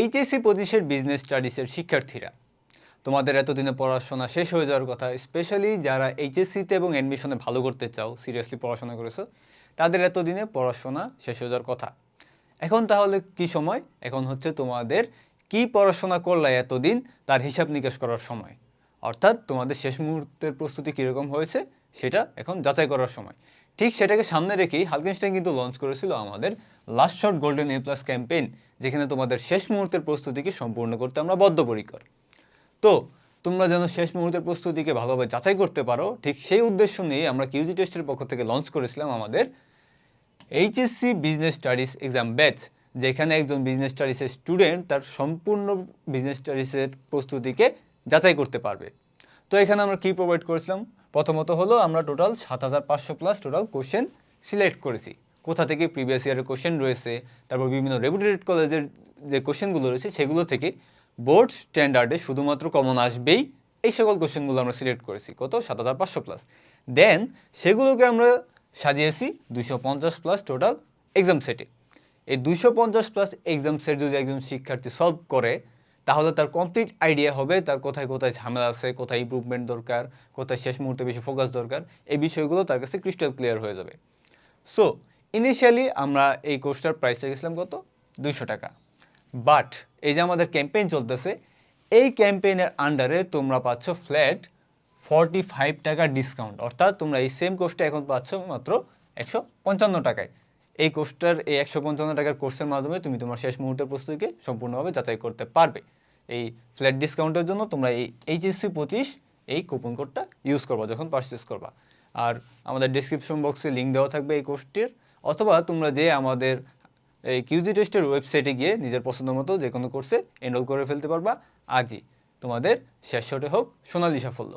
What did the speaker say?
HSC পঁচিশের business স্টাডিজের শিক্ষার্থীরা। তোমাদের এতদিনে পড়াশোনা শেষ হয়ে যাওয়ার কথা স্পেশালি যারা এইচএসসিতে এবং অ্যাডমিশনে ভালো করতে চাও সিরিয়াসলি পড়াশোনা করেছ, তাদের এতদিনে পড়াশোনা শেষ হয়ে যাওয়ার কথা। এখন তাহলে কি সময়? এখন হচ্ছে তোমাদের কি পড়াশোনা করলে এতদিন, তার হিসাব নিকাশ করার সময়। অর্থাৎ তোমাদের শেষ মুহূর্তের প্রস্তুতি কীরকম হয়েছে সেটা এখন যাচাই করার সময়। ঠিক সেটাকে সামনে রেখেই হালকেনস্টাইন কিন্তু লঞ্চ করেছিল আমাদের last shot golden A plus campaign যেখানে তোমাদের শেষ মুহূর্তের প্রস্তুতিকে সম্পূর্ণ করতে আমরা বদ্ধপরিকর। তো, তোমরা যেন শেষ মুহূর্তের প্রস্তুতিকে ভালোভাবে যাচাই করতে পারো, ঠিক সেই উদ্দেশ্য নিয়ে আমরা কিউজি টেস্টের পক্ষ থেকে লঞ্চ করেছিলাম আমাদের HSC business studies exam batch যেখানে একজন বিজনেস স্টাডিজের স্টুডেন্ট তার সম্পূর্ণ বিজনেস স্টাডিজের প্রস্তুতিকে যাচাই করতে পারবে। তো এখানে আমরা কি প্রোভাইড করেছিলাম? প্রথমত হলো আমরা টোটাল সাত হাজার পাঁচশো প্লাস টোটাল কোশ্চেন সিলেক্ট করেছি। কোথা থেকে প্রিভিয়াস ইয়ারের কোশ্চেন রয়েছে, তারপর বিভিন্ন রেপুটেড কলেজের যে কোশ্চেনগুলো রয়েছে, সেগুলো থেকে বোর্ড স্ট্যান্ডার্ডে শুধুমাত্র কমন আসবেই। এই সকল কোশ্চেনগুলো আমরা সিলেক্ট করেছি। কত? সাত হাজার পাঁচশো প্লাস দেন সেগুলোকে আমরা সাজিয়েছি দুশো পঞ্চাশ প্লাস টোটাল এক্সাম সেটে এই দুশো পঞ্চাশ প্লাস এক্সাম সেট যদি একজন শিক্ষার্থী সলভ করে তাহলে তার কমপ্লিট আইডিয়া হবে তার কোথায় কোথায় ঝামেলা আছে, কোথায় ইমপ্রুভমেন্ট দরকার, কোথায় শেষ মুহূর্তে বেশি ফোকাস দরকার, এই বিষয়গুলো তার কাছে ক্রিস্টাল ক্লিয়ার হয়ে যাবে। সো ইনিশিয়ালি আমরা এই কোর্সটার প্রাইস রেখেছিলাম কত? দুইশো টাকা। বাট এই যে আমাদের ক্যাম্পেইন চলতেছে, এই ক্যাম্পেইনের আন্ডারে তোমরা পাচ্ছ ফ্ল্যাট ফর্টি ফাইভ টাকা ডিসকাউন্ট অর্থাৎ তোমরা এই সেম কোর্সটা এখন পাচ্ছ মাত্র একশো পঞ্চান্ন টাকায়। এই কোর্সটার, এই একশো পঞ্চান্ন টাকার কোর্সের মাধ্যমে তুমি তোমার শেষ মুহূর্তের প্রস্তুতিকে সম্পূর্ণভাবে যাচাই করতে পারবে। এই ফ্ল্যাট ডিসকাউন্টের জন্য তোমরা এই এইচএসসি পঁচিশ এই কুপন কোডটা ইউজ করবা, যখন পারচেস করবা। আর আমাদের ডিসক্রিপশন বক্সে লিঙ্ক দেওয়া থাকবে এই কোর্সটির, অথবা তোমরা যে আমাদের এই কিউজি টেস্টের ওয়েবসাইটে গিয়ে নিজের পছন্দ মতো যে কোনো কোর্সে এনরোল করে ফেলতে পারবা। আজই তোমাদের শেষ শটে হোক সোনালি সাফল্য।